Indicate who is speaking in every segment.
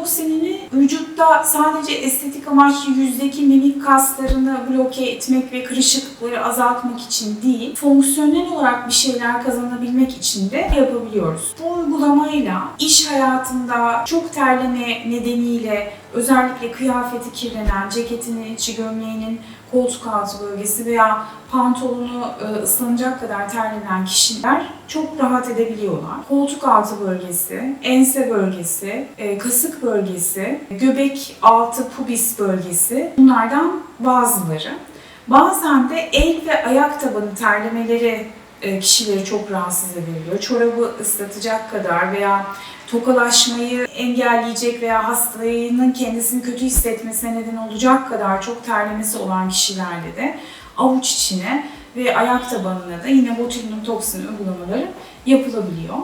Speaker 1: Porcini vücutta sadece estetik amaçlı yüzdeki mimik kaslarını bloke etmek ve kırışıklıkları azaltmak için değil, fonksiyonel olarak bir şeyler kazanabilmek için de yapabiliyoruz. Bu uygulamayla iş hayatında çok terleme nedeniyle özellikle kıyafeti kirlenen, ceketinin içi gömleğinin koltuk altı bölgesi veya pantolonu e, ıslanacak kadar terlenen kişiler çok rahat edebiliyorlar. Koltuk altı bölgesi, ense bölgesi, e, kasık bölgesi, göbek altı pubis bölgesi bunlardan bazıları. Bazen de el ve ayak tabanı terlemeleri e, kişileri çok rahatsız edebiliyor. Çorabı ıslatacak kadar veya tokalaşmayı engelleyecek veya hastanın kendisini kötü hissetmesine neden olacak kadar çok terlemesi olan kişilerde de avuç içine ve ayak tabanına da yine botulinum toksin uygulamaları yapılabiliyor.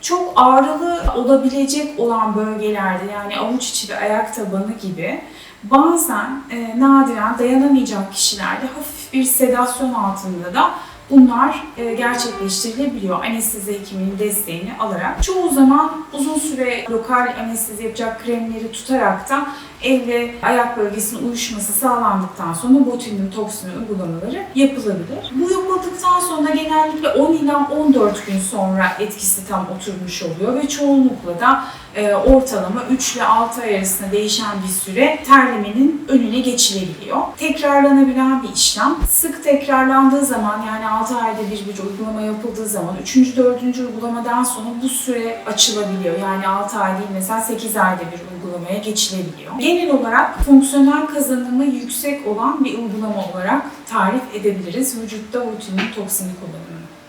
Speaker 1: Çok ağrılı olabilecek olan bölgelerde yani avuç içi ve ayak tabanı gibi bazen e, nadiren dayanamayacak kişilerde hafif bir sedasyon altında da bunlar e, gerçekleştirilebiliyor anestezi hekiminin desteğini alarak. Çoğu zaman uzun süre lokal anestezi yapacak kremleri tutarak da el ve ayak bölgesinin uyuşması sağlandıktan sonra botulinum toksini uygulamaları yapılabilir. Bu yapıldıktan sonra genellikle 10 ila 14 gün sonra etkisi tam oturmuş oluyor ve çoğunlukla da e, ortalama 3 ile 6 ay arasında değişen bir süre terlemenin önüne geçilebiliyor. Tekrarlanabilen bir işlem. Sık tekrarlandığı zaman yani 6 ayda bir bir uygulama yapıldığı zaman 3. 4. uygulamadan sonra bu süre açılabiliyor. Yani 6 ay değil mesela 8 ayda bir uygulamaya geçilebiliyor. Genel olarak fonksiyonel kazanımı yüksek olan bir uygulama olarak tarif edebiliriz vücutta botulinum toksini kullanımı. Amen.